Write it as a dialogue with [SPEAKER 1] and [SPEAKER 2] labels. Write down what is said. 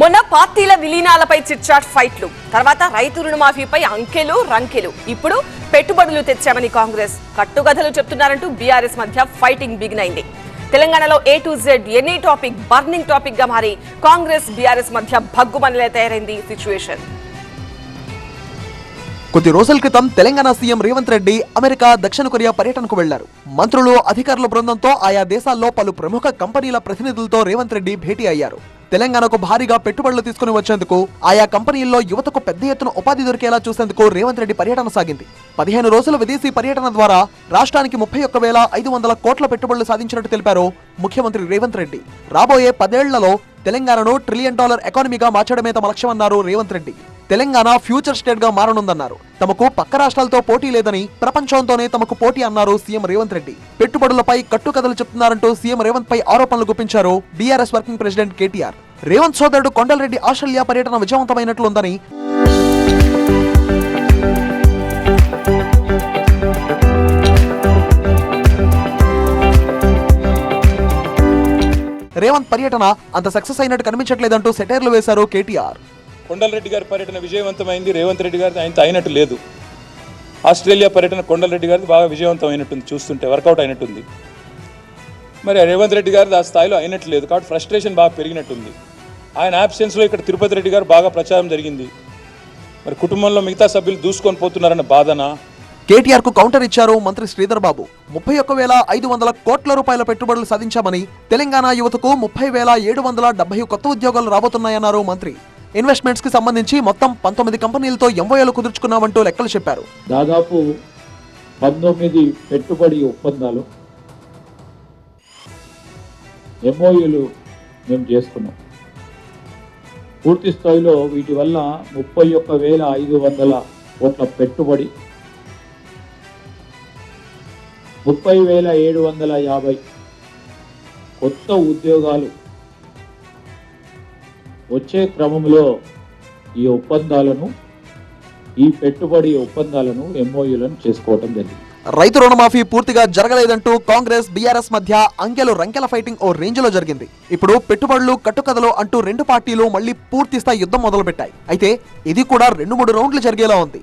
[SPEAKER 1] మొన్న పార్టీల విలీనాలపై చిట్చాట్ ఫైట్లు. తర్వాత రైతు రుణమాఫీపై అంకెలు రంకెలు. ఇప్పుడు పెట్టుబడులు తెచ్చామని కాంగ్రెస్. కట్టుకథలు చెప్తున్నారంటూ బీఆర్ఎస్ మధ్య ఫైటింగ్ బిగిన్ అయింది తెలంగాణలో A to Z any topic burning టాపిక్గా మారి కాంగ్రెస్ బీఆర్ఎస్ మధ్య భగ్గుమనిలే తయారైంది సిచ్యువేషన్.
[SPEAKER 2] కొద్ది రోజుల క్రితం తెలంగాణ సీఎం రేవంత్ రెడ్డి అమెరికా దక్షిణ కొరియా పర్యటనకు వెళ్ళారు మంత్రులు అధికారుల బృందంతో ఆయా దేశాల్లో పలు ప్రముఖ కంపెనీల ప్రతినిధులతో రేవంత్ రెడ్డి భేటీ అయ్యారు. తెలంగాణకు భారీగా పెట్టుబడులు తీసుకుని వచ్చేందుకు ఆయా కంపెనీల్లో యువతకు పెద్ద ఎత్తున ఉపాధి దొరికేలా చూసేందుకు రేవంత్ రెడ్డి పర్యటన సాగింది. పదిహేను రోజుల విదేశీ పర్యటన ద్వారా రాష్ట్రానికి ముప్పై ఒక్క వేల ఐదు వందల కోట్ల పెట్టుబడులు సాధించినట్టు తెలిపారు ముఖ్యమంత్రి రేవంత్ రెడ్డి. రాబోయే పదేళ్ళలో తెలంగాణను ట్రిలియన్ డాలర్ ఎకానమీగా మార్చడమే తమ లక్ష్యమన్నారు రేవంత్ రెడ్డి. తెలంగాణ ఫ్యూచర్ స్టేట్గా మారనుందన్నారు. తమకు పక్క రాష్ట్రాలతో పోటీ లేదని ప్రపంచంతోనే తమకు పోటీ అన్నారు సీఎం రేవంత్ రెడ్డి. పెట్టుబడులపై కట్టుకథలు చెప్తున్నారంటూ సీఎం రేవంత్ పై ఆరోపణలు గుప్పించారు BRS working president KTR. Revanth సోదరుడు కొండలరెడ్డి ఆస్ట్రేలియా పర్యటన విజయవంతమైనట్లుందని రేవంత్ పర్యటన అంత సక్సెస్ అయినట్టు కనిపించట్లేదంటూ సెటైర్లు వేశారు కేటీఆర్.
[SPEAKER 3] కొండలరెడ్డి గారి పర్యటన విజయవంతమైంది. రేవంత్ రెడ్డి గారిది ఆయనతో అయినట్టు లేదు. ఆస్ట్రేలియా పర్యటన కొండలరెడ్డి గారిది బాగా విజయవంతం అయినట్టుంది చూస్తుంటే వర్కౌట్ అయినట్టుంది. మరి రేవంత్ రెడ్డి గారిది ఆ స్థాయిలో అయినట్టు లేదు. కాబట్టి ఫ్రస్ట్రేషన్ బాగా పెరిగినట్టుంది. ఆయన యాబ్సెన్స్లో ఇక్కడ తిరుపతి రెడ్డి గారు బాగా ప్రచారం జరిగింది. మరి కుటుంబంలో మిగతా సభ్యులు దూసుకొని పోతున్నారన్న బాధన?
[SPEAKER 2] కేటీఆర్కు కౌంటర్ ఇచ్చారు మంత్రి శ్రీధర్ బాబు. ముప్పై ఒక్క వేల ఐదు వందల కోట్ల రూపాయల పెట్టుబడులు సాధించామని తెలంగాణ యువతకు ముప్పై వేల ఏడు వందల డెబ్బై కొత్త ఉద్యోగాలు రాబోతున్నాయన్నారు మంత్రి. ఇన్వెస్ట్మెంట్స్కి సంబంధించి మొత్తం పంతొమ్మిది కంపెనీలతో ఎంఓఏలు కుదుర్చుకున్నామంటూ లెక్కలు చెప్పారు.
[SPEAKER 4] దాదాపు పంతొమ్మిది పెట్టుబడి ఒప్పందాలు ఎంఓయూలు మేము చేసుకున్నాం. పూర్తి స్థాయిలో వీటి వల్ల ముప్పై ఒక్క వేల ఐదు వందల కోట్ల పెట్టుబడి ముప్పై వేల ఏడు వందల యాభై కొత్త ఉద్యోగాలు వచ్చే క్రమంలో ఈ ఒప్పందాలను ఈ పెట్టుబడి ఒప్పందాలను ఎంఓయూలను చేసుకోవడం జరిగింది.
[SPEAKER 2] రైతు రుణమాఫీ పూర్తిగా జరగలేదంటూ కాంగ్రెస్ బీఆర్ఎస్ మధ్య అంకెలు రంకెల ఫైటింగ్ ఓ రేంజ్లో జరిగింది. ఇప్పుడు పెట్టుబడులు కట్టుకథలు అంటూ రెండు పార్టీలు మళ్ళీ పూర్తి స్థాయి యుద్ధం మొదలుపెట్టాయి. అయితే ఇది కూడా రెండు మూడు రౌండ్లు జరిగేలా ఉంది.